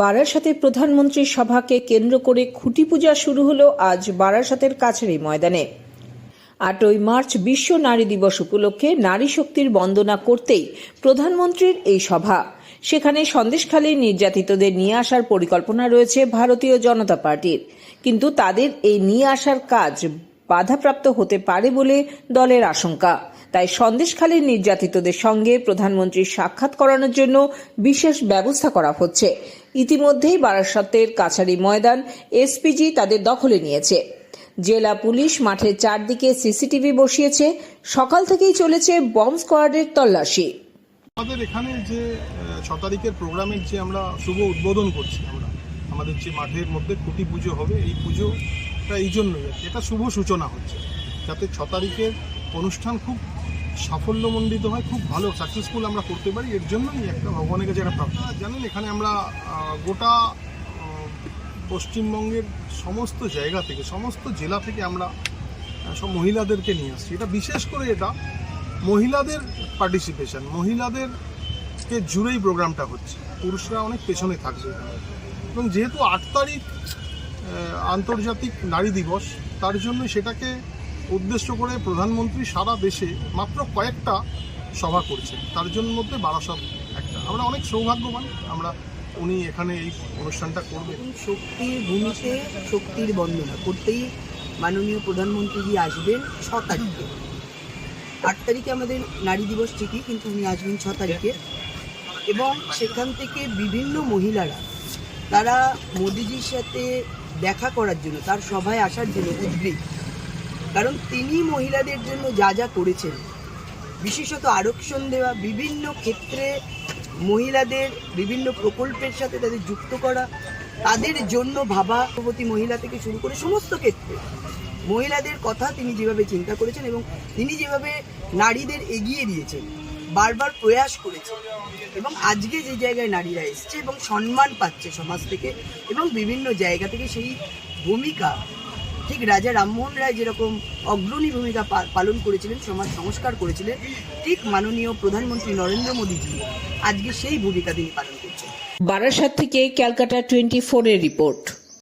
বারাসাতে প্রধানমন্ত্রীর সভাকে কেন্দ্র করে খুঁটি পূজা শুরু হলো আজ বারাসাতের কাছেরই ময়দানে। আটই মার্চ বিশ্ব নারী দিবস উপলক্ষে নারী শক্তির বন্দনা করতেই প্রধানমন্ত্রীর এই সভা। সেখানে সন্দেশখালী নির্যাতিতদের নিয়ে আসার পরিকল্পনা রয়েছে ভারতীয় জনতা পার্টির। কিন্তু তাদের এই নিয়ে আসার কাজ বাধাপ্রাপ্ত হতে পারে বলে দলের আশঙ্কা। তাই সন্দেশখালীর নির্যাতিতদের সঙ্গে প্রধানমন্ত্রীর সাক্ষাৎ করানোর জন্য বিশেষ ব্যবস্থা করা হচ্ছে। ইতিমধ্যেই বারাসতের কাছারি ময়দান এসপিজি তাদের দখলে নিয়েছে। জেলা পুলিশ মাঠের চারদিকে সিসিটিভি বসিয়েছে। সকাল থেকেই চলেছে বম্ব স্কোয়াডের তল্লাশি। আমাদের এখানে যে ছ তারিখের প্রোগ্রামের যে আমরা শুভ উদ্বোধন করছি আমরা, আমাদের যে মাঠের মধ্যে খুঁটি পুজো হবে, এই পুজোটা এই জন্যই এটা শুভ সূচনা হচ্ছে। যাতে ছ তারিখের অনুষ্ঠান খুব সাফল্যমণ্ডিত হয়, খুব ভালো সাকসেসফুল আমরা করতে পারি। এর জন্যই একটা ভগবানের কাছে একটা প্রার্থনা। জানেন, এখানে আমরা গোটা পশ্চিমবঙ্গের সমস্ত জায়গা থেকে, সমস্ত জেলা থেকে আমরা সব মহিলাদেরকে নিয়ে আসছি। এটা বিশেষ করে এটা মহিলাদের পার্টিসিপেশন মহিলাদেরকে জুড়েই প্রোগ্রামটা হচ্ছে। পুরুষরা অনেক পেছনে থাকছে এবং যেহেতু আট তারিখ আন্তর্জাতিক নারী দিবস, তার জন্য সেটাকে উদ্দেশ্য করে প্রধানমন্ত্রী সারা দেশে মাত্র কয়েকটা সভা করছেন। তার জন্য মধ্যে বারাসত একটা। আমরা অনেক সৌভাগ্যবান। আমরা, উনি এখানে এই অনুষ্ঠানটা করবেন। শক্তির ভূমিতে শক্তির বন্দনা করতেই মাননীয় প্রধানমন্ত্রীজি আসবেন ছ তারিখে। আট তারিখে আমাদের নারী দিবস ঠিকই, কিন্তু উনি আসবেন ছ তারিখে। এবং সেখান থেকে বিভিন্ন মহিলারা, তারা মোদিজির সাথে দেখা করার জন্য, তার সভায় আসার জন্য উদ্গ্রীব কারণ তিনি মহিলাদের জন্য যা যা করেছেন। বিশেষত আরক্ষণ দেওয়া, বিভিন্ন ক্ষেত্রে মহিলাদের বিভিন্ন প্রকল্পের সাথে তাদের যুক্ত করা, তাদের জন্য ভাবা গর্ভবতী মহিলা থেকে শুরু করে সমস্ত ক্ষেত্রে। মহিলাদের কথা তিনি যেভাবে চিন্তা করেছেন এবং তিনি যেভাবে নারীদের এগিয়ে দিয়েছেন, বারবার প্রয়াস করেছেন এবং আজকে যে জায়গায় নারীরা এসছে এবং সম্মান পাচ্ছে সমাজ থেকে এবং বিভিন্ন জায়গা থেকে সেই ভূমিকা ঠিক রাজা রামমোহন রায় যেরকম অগ্রণী ভূমিকা পালন করেছিলেন, সমাজ সংস্কার করেছিলেন, ঠিক মাননীয় প্রধানমন্ত্রী নরেন্দ্র মোদীজি আজকে সেই ভূমিকা তিনি পালন করছেন। বারাসাত থেকে ক্যালকাটা টোয়েন্টি ফোরের রিপোর্ট।